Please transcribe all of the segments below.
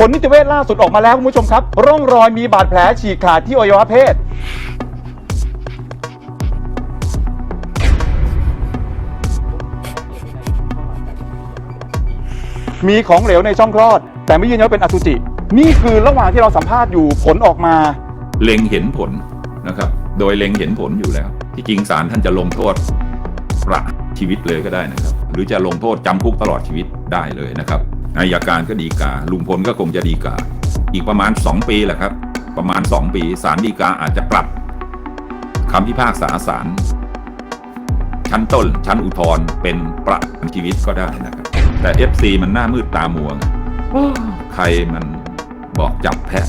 ผลนิติเวชล่าสุดออกมาแล้วคุณผู้ชมครับ ร่องรอยมีบาดแผลฉีกขาดที่อวัยวะเพศ มีของเหลวในช่องคลอด แต่ไม่ยืนยันว่าเป็นอสุจิ นี่คือระหว่างที่เราสัมภาษณ์อยู่ผลออกมา เล็งเห็นผลนะครับ โดยเล็งเห็นผลอยู่แล้ว ที่จริงศาลท่านจะลงโทษประชีวิตเลยก็ได้นะครับ หรือจะลงโทษจำคุกตลอดชีวิตได้เลยนะครับ อายการก็ดีกา ลุงพลก็คงจะดีกา อีกประมาณ 2 ปีแหละครับ ประมาณ 2 ปีศาลฎีกาอาจจะปรับคำพิพากษาศาลชั้นต้น ชั้นอุทธรณ์เป็นประหารชีวิตก็ได้นะครับ แต่ FC มันหน้ามืดตามัวงใครมันบอกจับแพะ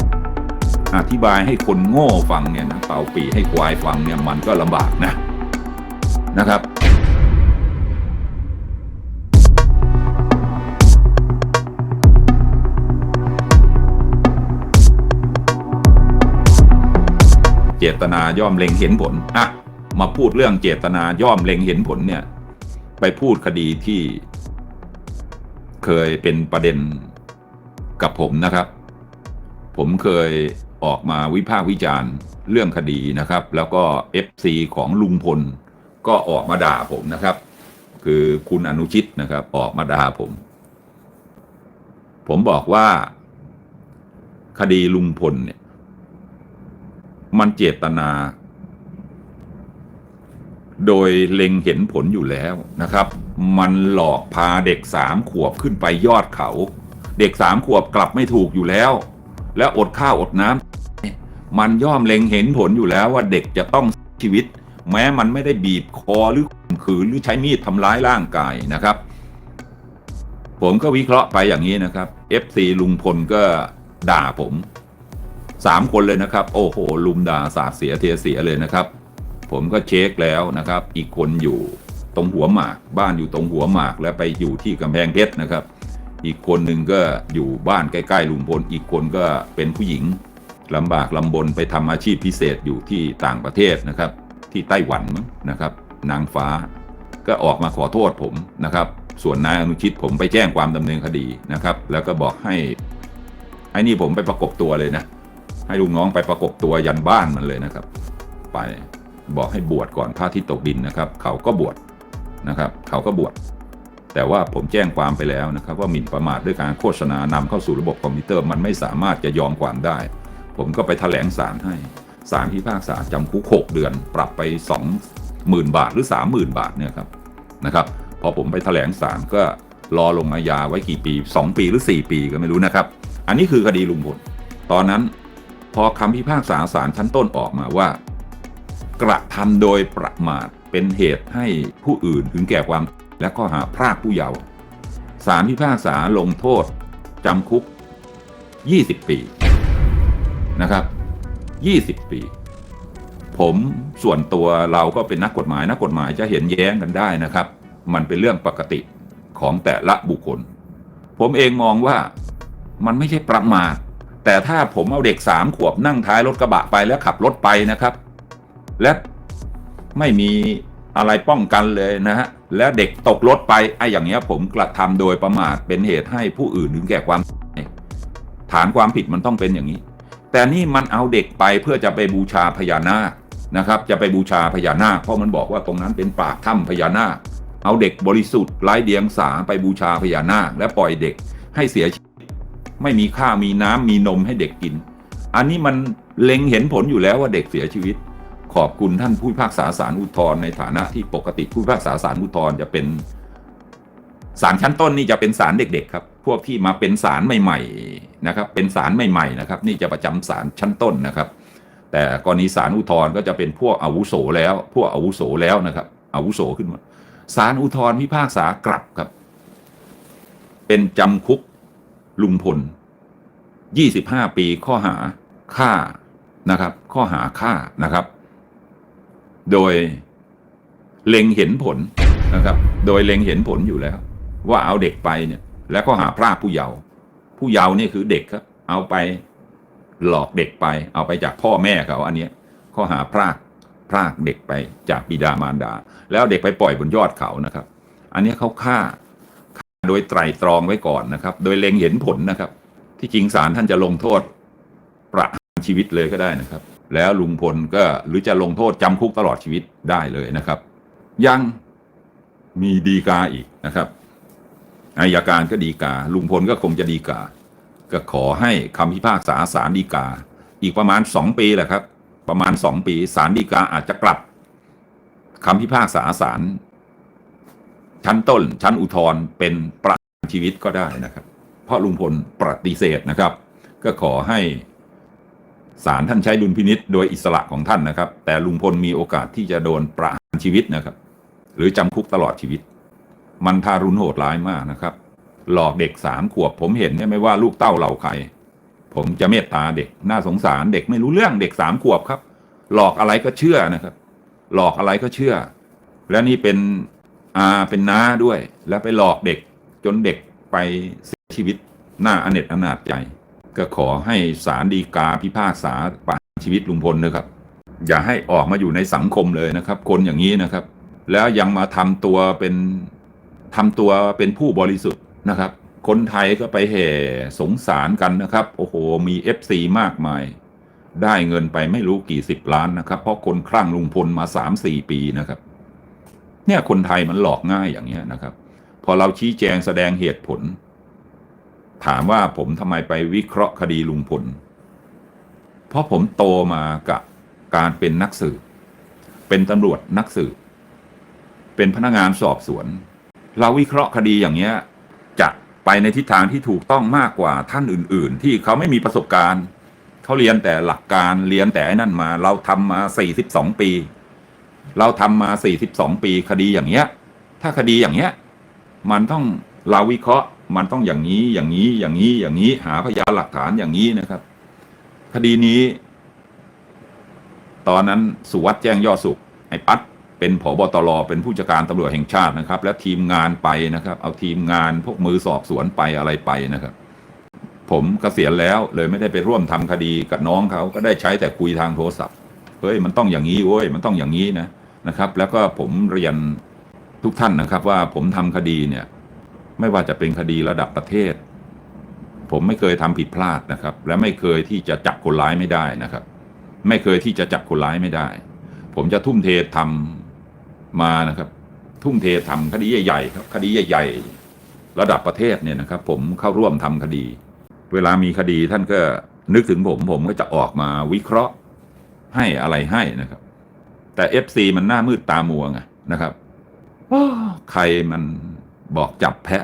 อธิบายให้คนโง่ฟังเนี่ยนะเป่าปีให้ควายฟังเนี่ยมันก็ลำบากนะนะครับ เจตนาย่อมเล็งเห็นผลอะมาพูดเรื่องเจตนาย่อมเล็งเห็นผลเนี่ย ไปพูดคดีที่เคยเป็นประเด็นกับผมนะครับ ผมเคยออกมาวิพากษ์วิจารณ์เรื่องคดีนะครับ แล้วก็ FC ของลุงพล ก็ออกมาด่าผมนะครับ คือคุณอนุชิตนะครับ ออกมาด่าผม ผมบอกว่า คดีลุงพลเนี่ย มันเจตนา โดยเล็งเห็นผลอยู่แล้วนะครับ มันหลอกพาเด็กสามขวบขึ้นไปยอดเขา เด็กสามขวบกลับไม่ถูกอยู่แล้ว และอดข้าวอดน้ำมันย่อมเล็งเห็นผลอยู่แล้วว่าเด็กจะต้องชีวิต แม้มันไม่ได้บีบคอหรือข่มขืนหรือใช้มีดทำร้ายร่างกายนะครับ ผมก็วิเคราะห์ไปอย่างนี้นะครับ FC ลุงพลก็ด่าผม สามคนเลยนะครับ โอ้โห ลุมด่าสาดเสียเทเสียเลยนะครับ ผมก็เช็คแล้วนะครับ อีกคนอยู่ตรงหัวหมาก บ้านอยู่ตรงหัวหมากแล้วไปอยู่ที่กำแพงเพชรนะครับ อีกคนหนึ่งก็อยู่บ้านใกล้ๆลุงพลอีกคนก็เป็นผู้หญิงลำบากลำบนไปทำอาชีพพิเศษอยู่ที่ต่างประเทศนะครับ ที่ไต้หวันมั้งนะครับ นางฟ้า ก็ออกมาขอโทษผมนะครับ ส่วนนายอนุชิตผมไปแจ้งความดำเนินคดีนะครับ แล้วก็บอกให้ไอ้นี่ผมไปประกบตัวเลยนะ ให้ลูกน้องไปประกบตัวยันบ้านมันเลยนะครับ ไปบอกให้บวชก่อนพระที่ตกดินนะครับ เขาก็บวชนะครับ เขาก็บวชแต่ว่าผมแจ้งความไปแล้วนะครับ ว่าหมิ่นประมาทด้วยการโฆษณานำเข้าสู่ระบบคอมพิวเตอร์มันไม่สามารถจะยอมความได้ ผมก็ไปแถลงศาลให้ศาลพิพากษาจำคุก 6 เดือน ปรับไป 20,000 บาทหรือ 30,000 บาทเนี่ยครับนะครับ พอผมไปแถลงศาลก็รอลงอาญาไว้กี่ปี 2 ปีหรือ 4 ปีก็ไม่รู้นะครับ อันนี้คือคดีลุงพลตอนนั้น พอคำพิพากษาศาลชั้นต้นออกมาว่า กระทำโดยประมาทเป็นเหตุให้ผู้อื่นถึงแก่ความและข้อหาพรากผู้เยาว์ศาลพิพากษาลงโทษจำคุก 20 ปีนะครับ 20 ปี ผมส่วนตัวเราก็เป็นนักกฎหมายนักกฎหมายจะเห็นแย้งกันได้นะครับ มันเป็นเรื่องปกติของแต่ละบุคคล ผมเองมองว่ามันไม่ใช่ประมาท แต่ถ้าผมเอาเด็กสามขวบนั่งท้ายรถกระบะไปแล้วขับรถไปนะครับ และไม่มีอะไรป้องกันเลยนะฮะและเด็กตกรถไปไอ้อย่างเงี้ยผมกระทำโดยประมาทเป็นเหตุให้ผู้อื่นถึงแก่ความฐานความผิดมันต้องเป็นอย่างนี้ แต่นี่มันเอาเด็กไปเพื่อจะไปบูชาพญานาคนะครับ จะไปบูชาพญานาค เพราะมันบอกว่าตรงนั้นเป็นปากถ้ำพญานาค เอาเด็กบริสุทธิ์ไร้เดียงสาไปบูชาพญานาค และปล่อยเด็กให้เสียชีวิต ไม่มีข้าวมีน้ำมีนมให้เด็กกิน อันนี้มันเล็งเห็นผลอยู่แล้วว่าเด็กเสียชีวิต ขอบคุณท่านผู้พิพากษาศาลอุทธรในฐานะที่ปกติผู้พิพากษาศาลอุทธรจะเป็นศาลชั้นต้นนี่จะเป็นศาลเด็กๆครับ พวกที่มาเป็นศาลใหม่ๆนะครับ เป็นศาลใหม่ๆนะครับ นี่จะประจำศาลชั้นต้นนะครับ แต่กรณีศาลอุทธรก็จะเป็นพวกอาวุโสแล้ว พวกอาวุโสแล้วนะครับ อาวุโสขึ้นมาศาลอุทธรพิพากษากลับครับ เป็นจำคุกลุงพล 25 ปีข้อหาฆ่านะครับ ข้อหาฆ่านะครับ โดยเล็งเห็นผลนะครับ โดยเล็งเห็นผลอยู่แล้ว ว่าเอาเด็กไปเนี่ย แล้วก็หาพรากผู้เยาว์ผู้เยาว์นี่คือเด็กครับ เอาไปหลอกเด็กไป เอาไปจากพ่อแม่เขาอันเนี้ยข้อหาพรากพรากเด็กไปจากบิดามารดา แล้วเด็กไปปล่อยบนยอดเขานะครับ อันนี้เขาฆ่าฆ่าโดยไตรตรองไว้ก่อนนะครับ โดยเล็งเห็นผลนะครับ ที่จริงศาลท่านจะลงโทษประหารชีวิตเลยก็ได้นะครับ แล้วลุงพลก็หรือจะลงโทษจำคุกตลอดชีวิตได้เลยนะครับ ยังมีดีกาอีกนะครับอายการก็ดีกา ลุงพลก็คงจะดีกา ก็ขอให้คำพิพากษาศาลฎีกา อีกประมาณสองปีแหละครับ ประมาณสองปีศาลฎีกาอาจจะกลับคำพิพากษาศาลชั้นต้นชั้นอุทธรณ์เป็นประหารชีวิตก็ได้นะครับ เพราะลุงพลปฏิเสธนะครับ ก็ขอให้ศาลท่านใช้ดุลพินิษโดยอิสระของท่านนะครับ แต่ลุงพลมีโอกาสที่จะโดนประหารชีวิตนะครับ หรือจำคุกตลอดชีวิต มันทารุณโหดร้ายมากนะครับ หลอกเด็กสามขวบผมเห็นเนี่ยไม่ว่าลูกเต้าเหล่าใคร ผมจะเมตตาเด็กน่าสงสารเด็กไม่รู้เรื่องเด็กสามขวบครับ หลอกอะไรก็เชื่อนะครับ หลอกอะไรก็เชื่อ และนี่เป็นอาเป็นน้าด้วย แล้วไปหลอกเด็กจนเด็กไปเส ชีวิตหน้าอเนจอนาจใจ ก็ขอให้ศาลฎีกาพิพากษาประหารชีวิตลุงพลนะครับ อย่าให้ออกมาอยู่ในสังคมเลยนะครับ คนอย่างนี้นะครับ แล้วยังมาทำตัวเป็นทำตัวเป็นผู้บริสุทธิ์นะครับ คนไทยก็ไปแห่สงสารกันนะครับ โอ้โหมี FC มากมาย ได้เงินไปไม่รู้กี่สิบล้านนะครับ เพราะคนคลั่งลุงพลมาสามสี่ปีนะครับ เนี่ยคนไทยมันหลอกง่ายอย่างเงี้ยนะครับ พอเราชี้แจงแสดงเหตุผล ถามว่าผมทำไมไปวิเคราะห์คดีลุงพล เพราะผมโตมากับการเป็นนักสืบ เป็นตำรวจนักสืบ เป็นพนักงานสอบสวน เราวิเคราะห์คดีอย่างเงี้ย จะไปในทิศทางที่ถูกต้องมากกว่าท่านอื่น ๆ ที่เขาไม่มีประสบการณ์เขาเรียนแต่หลักการเรียนแต่นั่นมา เราทำมา 42 ปี เราทำมา 42 ปีคดีอย่างเงี้ย ถ้าคดีอย่างเงี้ย มันต้องเราวิเคราะห์ มันต้องอย่างนี้อย่างนี้อย่างนี้อย่างนี้หาพยานหลักฐานอย่างนี้นะครับ คดีนี้ ตอนนั้นสุวัสด์แจ้งยอดสุขไอ้ปัดเป็นผบตรเป็นผู้จัดการตำรวจแห่งชาตินะครับ และทีมงานไปนะครับ เอาทีมงานพวกมือสอบสวนไปอะไรไปนะครับ ผมเกษียณแล้วเลยไม่ได้ไปร่วมทำคดีกับน้องเขาก็ได้ใช้แต่คุยทางโทรศัพท์เฮ้ยมันต้องอย่างนี้เว้ยมันต้องอย่างนี้นะนะครับ แล้วก็ผมเรียนทุกท่านนะครับ ว่าผมทำคดีเนี่ย ไม่ว่าจะเป็นคดีระดับประเทศ ผมไม่เคยทำผิดพลาดนะครับ และไม่เคยที่จะจับคนร้ายไม่ได้นะครับ ไม่เคยที่จะจับคนร้ายไม่ได้ ผมจะทุ่มเททำมานะครับ ทุ่มเททำคดีใหญ่ๆครับคดีใหญ่ๆระดับประเทศเนี่ยนะครับ ผมเข้าร่วมทำคดี เวลามีคดีท่านก็นึกถึงผมผมก็จะออกมาวิเคราะห์ให้อะไรให้นะครับ แต่ FC มันหน้ามืดตามัวไงนะครับใครมัน บอกจับแพะ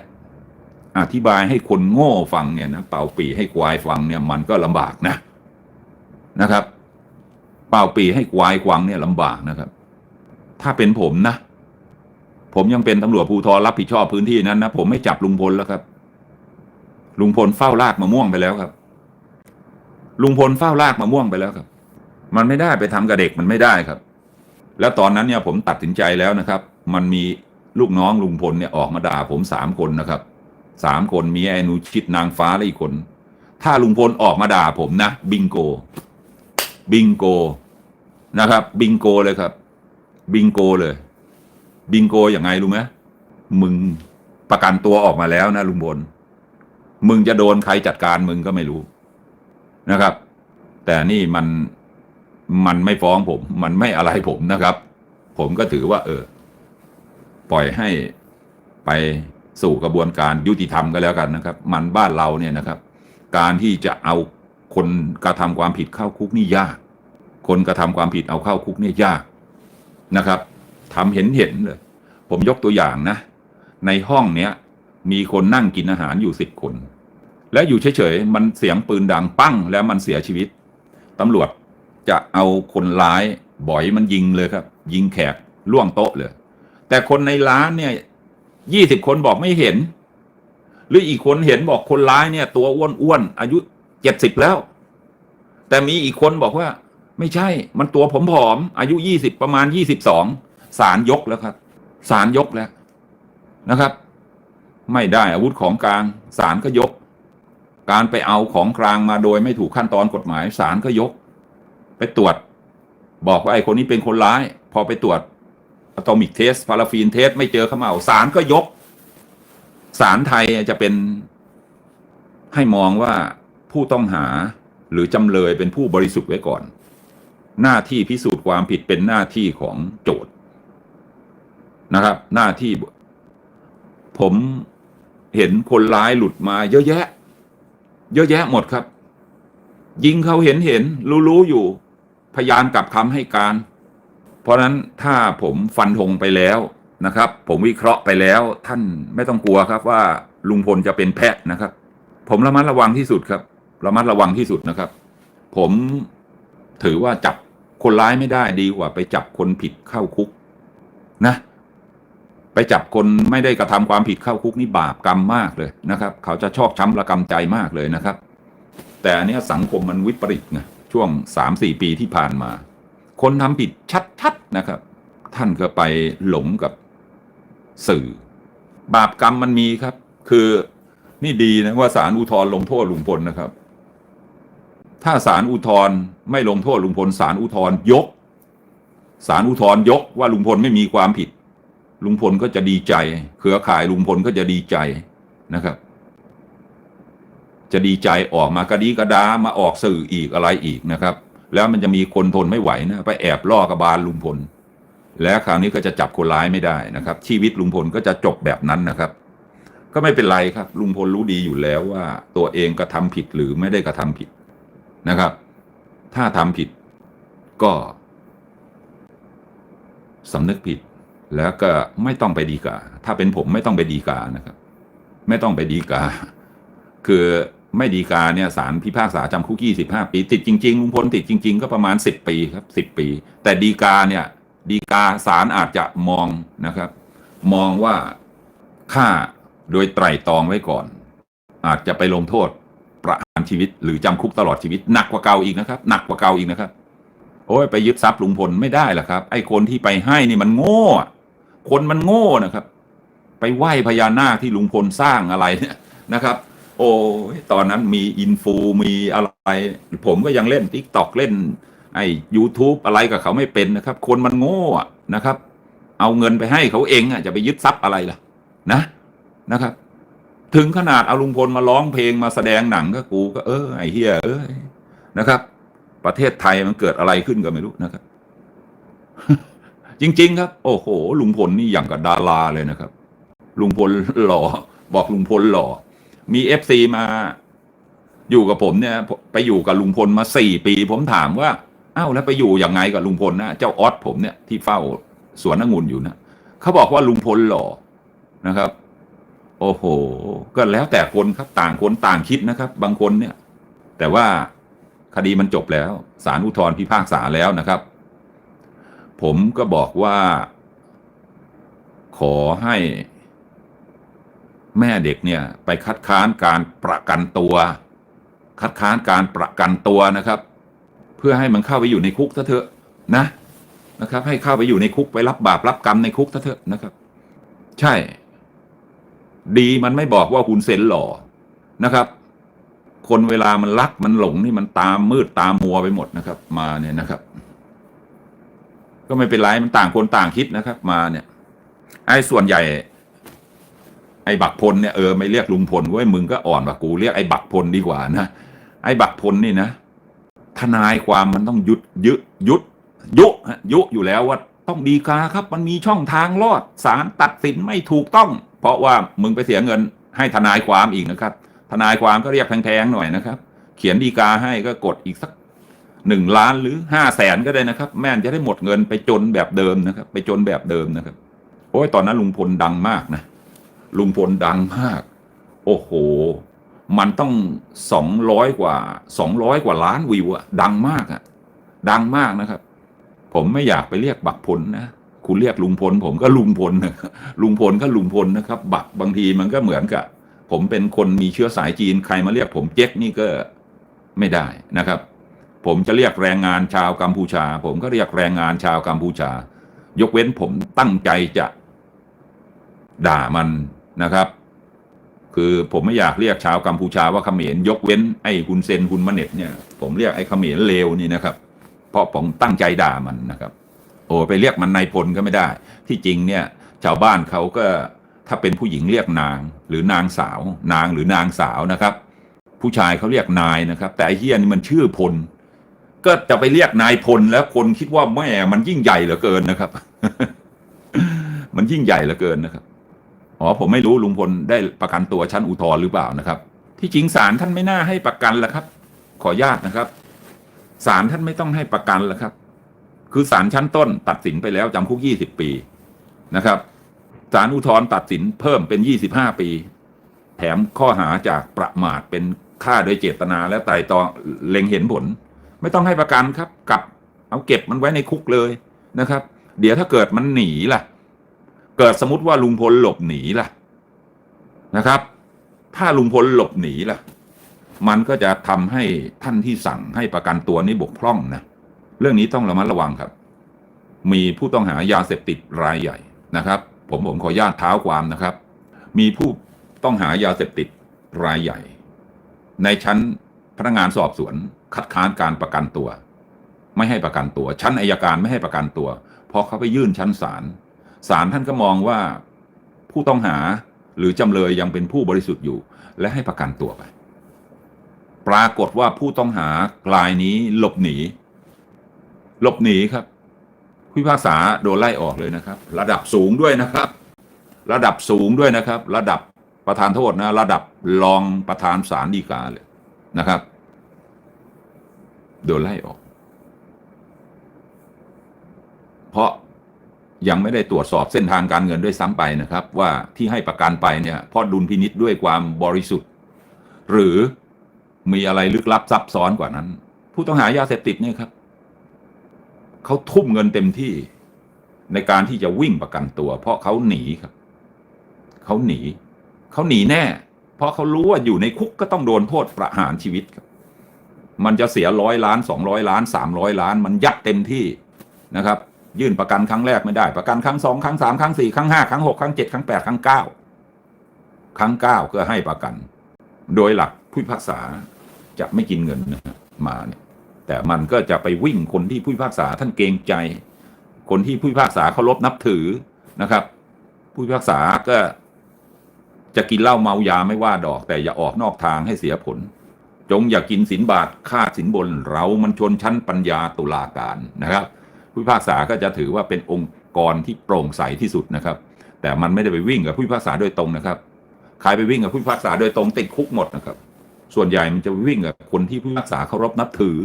อธิบายให้คนโง่ฟังเนี่ยนะเป่าปีให้ควายฟังเนี่ยมันก็ลำบากนะนะครับ เป่าปีให้ควายฟังเนี่ยลำบากนะครับ ถ้าเป็นผมนะ ผมยังเป็นตำรวจภูธรรับผิดชอบพื้นที่นั้นนะผมไม่จับลุงพลแล้วครับ ลุงพลเฝ้าลากมะม่วงไปแล้วครับ ลุงพลเฝ้าลากมะม่วงไปแล้วครับ มันไม่ได้ไปทำกับเด็กมันไม่ได้ครับ แล้วตอนนั้นเนี่ยผมตัดสินใจแล้วนะครับ มันมี ลูกน้องลุงพลเนี่ยออกมาด่าผมสามคนนะครับสามคนมีไอ้หนูชิดนางฟ้าและอีกคน ถ้าลุงพลออกมาด่าผมนะ บิงโก บิงโกนะครับ บิงโกเลยครับ บิงโกเลย บิงโกอย่างไงรู้ไหมมึงประกันตัวออกมาแล้วนะลุงพลมึงจะโดนใครจัดการมึงก็ไม่รู้นะครับ แต่นี่มันมันไม่ฟ้องผม มันไม่อะไรผมนะครับ ผมก็ถือว่า เออ ปล่อยให้ไปสู่กระบวนการยุติธรรมก็แล้วกันนะครับ มันบ้านเราเนี่ยนะครับ การที่จะเอาคนกระทำความผิดเข้าคุกนี่ยาก คนกระทำความผิดเอาเข้าคุกเนี่ยยากนะครับทำเห็นเห็นเลย ผมยกตัวอย่างนะ ในห้องเนี้ยมีคนนั่งกินอาหารอยู่สิบคน และอยู่เฉยๆมันเสียงปืนดังปั้ง แล้วมันเสียชีวิตตำรวจจะเอาคนร้ายบ่อยมันยิงเลยครับ ยิงแขกล่วงโต๊ะเลย แต่คนในร้านเนี่ยยี่สิบคนบอกไม่เห็น หรืออีกคนเห็นบอกคนร้ายเนี่ย ตัวอ้วนๆอายุเจ็ดสิบแล้ว แต่มีอีกคนบอกว่า ไม่ใช่ มันตัวผอมๆอายุยี่สิบประมาณยี่สิบสองศาลยกแล้วครับศาลยกแล้วนะครับ ไม่ได้อาวุธของกลางศาลก็ยก การไปเอาของกลางมาโดยไม่ถูกขั้นตอนกฎหมายศาลก็ยก ไปตรวจ บอกว่าไอ้คนนี้เป็นคนร้าย พอไปตรวจ อะตอมิกเทสพาราฟีนเทสไม่เจอขม่าศาลก็ยกศาลไทยจะเป็นให้มองว่าผู้ต้องหาหรือจำเลยเป็นผู้บริสุทธิ์ไว้ก่อน หน้าที่พิสูจน์ความผิดเป็นหน้าที่ของโจทย์นะครับ หน้าที่ผมเห็นคนร้ายหลุดมาเยอะแยะ เยอะแยะหมดครับ ยิงเขาเห็นเห็นรู้รู้อยู่ พยานกลับคำให้การ เพราะนั้นถ้าผมฟันธงไปแล้วนะครับ ผมวิเคราะห์ไปแล้วท่านไม่ต้องกลัวครับว่าลุงพลจะเป็นแพะนะครับ ผมระมัดระวังที่สุดครับ ระมัดระวังที่สุดนะครับ ผมถือว่าจับคนร้ายไม่ได้ดีกว่า ไปจับคนผิดเข้าคุกนะ ไปจับคนไม่ได้กระทำความผิดเข้าคุกนี่บาปกรรมมากเลยนะครับ เขาจะชอกช้ำระกำใจมากเลยนะครับ แต่อันเนี้ยสังคมมันวิปริตไงช่วงสามสี่ปีที่ผ่านมา คนทำผิดชัดๆนะครับ ท่านก็ไปหลงกับสื่อ บาปกรรมมันมีครับ คือนี่ดีนะว่าศาลอุทธร์ลงโทษลุงพลนะครับ ถ้าศาลอุทธร์ไม่ลงโทษลุงพลศาลอุทธร์ยกศาลอุทธร์ยกว่าลุงพลไม่มีความผิด ลุงพลก็จะดีใจ เครือข่ายลุงพลก็จะดีใจนะครับ จะดีใจออกมากระดีกระดามาออกสื่ออีกอะไรอีกนะครับ แล้วมันจะมีคนทนไม่ไหวนะไปแอบล่อกระบาลลุงพล แล้วคราวนี้ก็จะจับคนร้ายไม่ได้นะครับ ชีวิตลุงพลก็จะจบแบบนั้นนะครับ ก็ไม่เป็นไรครับ ลุงพลรู้ดีอยู่แล้วว่า ตัวเองกระทำผิดหรือไม่ได้กระทำผิดนะครับ ถ้าทำผิดก็สำนึกผิด แล้วก็ไม่ต้องไปดีกา ถ้าเป็นผมไม่ต้องไปดีกานะครับ ไม่ต้องไปดีกา คือ ไม่ดีกาเนี่ยศาลพิพากษาจำคุก 25 ปี ติดจริงๆลุงพลติดจริง ๆ ก็ประมาณ 10 ปีครับ 10 ปี แต่ดีกาเนี่ยดีกาศาลอาจจะมองนะครับ มองว่าฆ่าโดยไตร่ตรองไว้ก่อน อาจจะไปลงโทษประหารชีวิต หรือจำคุกตลอดชีวิตหนักกว่าเก่าอีกนะครับ หนักกว่าเก่าอีกนะครับ โอ้ยไปยึดทรัพย์ลุงพลไม่ได้หรอกครับ ไอ้คนที่ไปให้นี่มันโง่ คนมันโง่นะครับ ไปไหว้พญานาคที่ลุงพลสร้างอะไรเนี่ยนะครับ โอ้ตอนนั้นมีอินฟูมีอะไร ผมก็ยังเล่นทิกตอกเล่น ไอ้ YouTube อะไรกับเขาไม่เป็นนะครับ คนมันโง่อะนะครับ เอาเงินไปให้เขาเองอะจะไปยึดทรัพย์อะไรล่ะ นะนะครับ ถึงขนาดเอาลุงพลมาร้องเพลงมาแสดงหนังก็กูก็เออไอ้เฮียเอ้ยนะครับ ประเทศไทยมันเกิดอะไรขึ้นก็ไม่รู้นะครับ จริง ๆ ครับ โอ้โหลุงพลนี่อย่างกับดาราเลยนะครับ ลุงพลหล่อบอกลุงพลหล่อ มีเอฟซีมาอยู่กับผมเนี่ย ไปอยู่กับลุงพลมาสี่ปี ผมถามว่าอ้าวแล้วไปอยู่อยังไงกับลุงพลนะเจ้าออสผมเนี่ยที่เฝ้าสวนองุ่นอยู่นะเขาบอกว่าลุงพลหล่อนะครับ โอ้โห ก็แล้วแต่คนครับต่างคนต่างคิดนะครับ บางคนเนี่ย แต่ว่าคดีมันจบแล้วศาลอุทธรพิพากษาแล้วนะครับ ผมก็บอกว่า ขอให้ แม่เด็กเนี่ยไปคัดค้านการประกันตัว คัดค้านการประกันตัวนะครับ เพื่อให้มันเข้าไปอยู่ในคุกซะเถอะนะนะครับ ให้เข้าไปอยู่ในคุกไปรับบาปรับกรรมในคุกซะเถอะนะครับ ใช่ ดีมันไม่บอกว่าคุณเซนหล่อนะครับ คนเวลามันรักมันหลงนี่มันตามมืดตามมัวไปหมดนะครับ มาเนี่ยนะครับ ก็ไม่เป็นไรมันต่างคนต่างคิดนะครับ มาเนี่ย ไอ้ส่วนใหญ่ ไอ้บักพลเนี่ยเออไม่เรียกลุงพลเว้ยมึงก็อ่อนกว่ากูเรียกไอ้บักพลดีกว่านะไอ้บักพลนี่นะทนายความมันต้องยุดยึยุดยุฮะยุอยู่แล้วว่าต้องดีกาครับ มันมีช่องทางรอดศาลตัดสินไม่ถูกต้อง เพราะว่ามึงไปเสียเงินให้ทนายความอีกนะครับ ทนายความก็เรียกแพงๆหน่อยนะครับ เขียนดีกาให้ก็กดอีกสักหนึ่งล้านหรือห้าแสนก็ได้นะครับ แม่นจะได้หมดเงินไปจนแบบเดิมนะครับ ไปจนแบบเดิมนะครับ โอ้ยตอนนั้นลุงพลดังมากนะ ลุงพลดังมาก โอ้โห มันต้องสองร้อยกว่าสองร้อยกว่าล้านวิวอะดังมากอะดังมากนะครับ ผมไม่อยากไปเรียกบักพลนะคุณเรียกลุงพล ผมก็ลุงพลนะลุงพลก็ลุงพลนะครับ บักบางทีมันก็เหมือนกับ ผมเป็นคนมีเชื้อสายจีนใครมาเรียก ผมเจ๊กนี่ก็ไม่ได้นะครับ ผมจะเรียกแรงงานชาวกัมพูชา ผมก็เรียกแรงงานชาวกัมพูชา ยกเว้นผมตั้งใจจะด่ามัน นะครับ คือผมไม่อยากเรียกชาวกัมพูชาว่าเขมรยกเว้นไอ้คุณเซนคุณมะเน็ตเนี่ย ผมเรียกไอ้เขมรเลวนี่นะครับ เพราะผมตั้งใจด่ามันนะครับ โอ้ไปเรียกมันนายพลก็ไม่ได้ ที่จริงเนี่ย ชาวบ้านเขาก็ถ้าเป็นผู้หญิงเรียกนางหรือนางสาว นางหรือนางสาวนะครับผผู้ชายเขาเรียกนายนะครับ แต่ไอ้เฮียนี่มันชื่อพล ก็จะไปเรียกนายพลแล้วคนคิดว่าแม่มันยิ่งใหญ่เหลือเกินนะครับ มันยิ่งใหญ่เหลือเกินนะครับ อ๋อผมไม่รู้ลุงพลได้ประกันตัวชั้นอุทธรหรือเปล่านะครับ ที่จริงศาลท่านไม่น่าให้ประกันละครับ ขออนุญาตนะครับศาลท่านไม่ต้องให้ประกันละครับ คือศาลชั้นต้นตัดสินไปแล้วจำคุกยี่สิบปีนะครับศาลอุทธรตัดสินเพิ่มเป็นยี่สิบห้าปี แถมข้อหาจากประมาทเป็นฆ่าโดยเจตนาและไต่ตองเล็งเห็นผล ไม่ต้องให้ประกันครับกลับเอาเก็บมันไว้ในคุกเลยนะครับ เดี๋ยวถ้าเกิดมันหนีล่ะ เกิดสมมติว่าลุงพลหลบหนีล่ะนะครับ ถ้าลุงพลหลบหนีล่ะ มันก็จะทำให้ท่านที่สั่งให้ประกันตัวนี้บกพร่องนะเรื่องนี้ต้องระมัดระวังครับ มีผู้ต้องหายาเสพติดรายใหญ่นะครับ ผมผมขออนุญาตเท้าความนะครับ มีผู้ต้องหายาเสพติดรายใหญ่ ในชั้นพนักงานสอบสวนคัดค้านการประกันตัว ไม่ให้ประกันตัว ชั้นอายการไม่ให้ประกันตัวพอเขาไปยื่นชั้นศาล ศาลท่านก็มองว่าผู้ต้องหาหรือจำเลยยังเป็นผู้บริสุทธิ์อยู่ และให้ประกันตัวไป ปรากฏว่าผู้ต้องหารายนี้หลบหนี หลบหนีครับผู้พิพากษาโดนไล่ออกเลยนะครับ ระดับสูงด้วยนะครับ ระดับสูงด้วยนะครับ ระดับประธานโทษนะ ระดับรองประธานศาลฎีกาเลยนะครับ โดนไล่ออก เพราะ ยังไม่ได้ตรวจสอบเส้นทางการเงินด้วยซ้ำไปนะครับ ว่าที่ให้ประกันไปเนี่ยพราะดุลพินิษด้วยความบริสุทธิ์ หรือมีอะไรลึกลับซับซ้อนกว่านั้น ผู้ต้องหายาเสพติดเนี่ยครับเขาทุ่มเงินเต็มที่ในการที่จะวิ่งประกันตัว เพราะเขาหนีครับเขาหนีเขาหนีแน่ เพราะเขารู้ว่าอยู่ในคุกก็ต้องโดนโทษประหารชีวิตครับ มันจะเสียร้อยล้านสองร้อยล้านสามร้อยล้าน มันยัดเต็มที่นะครับ ยื่นประกันครั้งแรกไม่ได้ ประกันครั้งสองครั้งสามครั้งสี่ครั้งห้าครั้งหกครั้งเจ็ดครั้งแปดครั้งเก้าครั้งเก้าก็ให้ประกัน โดยหลักผู้พิพากษาจะไม่กินเงินมาเนี่ยแต่มันก็จะไปวิ่งคนที่ผู้พิพากษาท่านเกรงใจ คนที่ผู้พิพากษาเคารพนับถือนะครับ ผู้พิพากษาก็จะกินเหล้าเมายาไม่ว่าดอก แต่อย่าออกนอกทางให้เสียผล จงอย่ากินสินบาทค่าสินบนเรามันชนชั้นปัญญาตุลาการนะครับ ผู้พิพากษาก็จะถือว่าเป็นองค์กรที่โปร่งใสที่สุดนะครับ แต่มันไม่ได้ไปวิ่งกับผู้พิพากษาโดยตรงนะครับใครไปวิ่งกับผู้พิพากษาโดยตรงติดคุกหมดนะครับ ส่วนใหญ่มันจะไปวิ่งกับคนที่ผู้พิพากษาเคารพนับถือ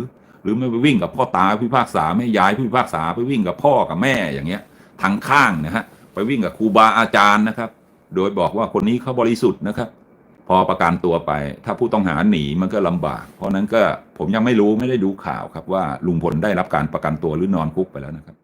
หรือไม่ไปวิ่งกับพ่อตาผู้พิพากษาแม่ยายผู้พิพากษาไปวิ่งกับพ่อกับแม่อย่างเงี้ยทางข้างนะฮะไปวิ่งกับครูบาอาจารย์นะครับ โดยบอกว่าคนนี้เขาบริสุทธิ์นะครับ พอประกันตัวไป ถ้าผู้ต้องหาหนีมันก็ลำบาก เพราะนั้นก็ผมยังไม่รู้ไม่ได้ดูข่าวครับว่าลุงพลได้รับการประกันตัวหรือนอนคุกไปแล้วนะครับ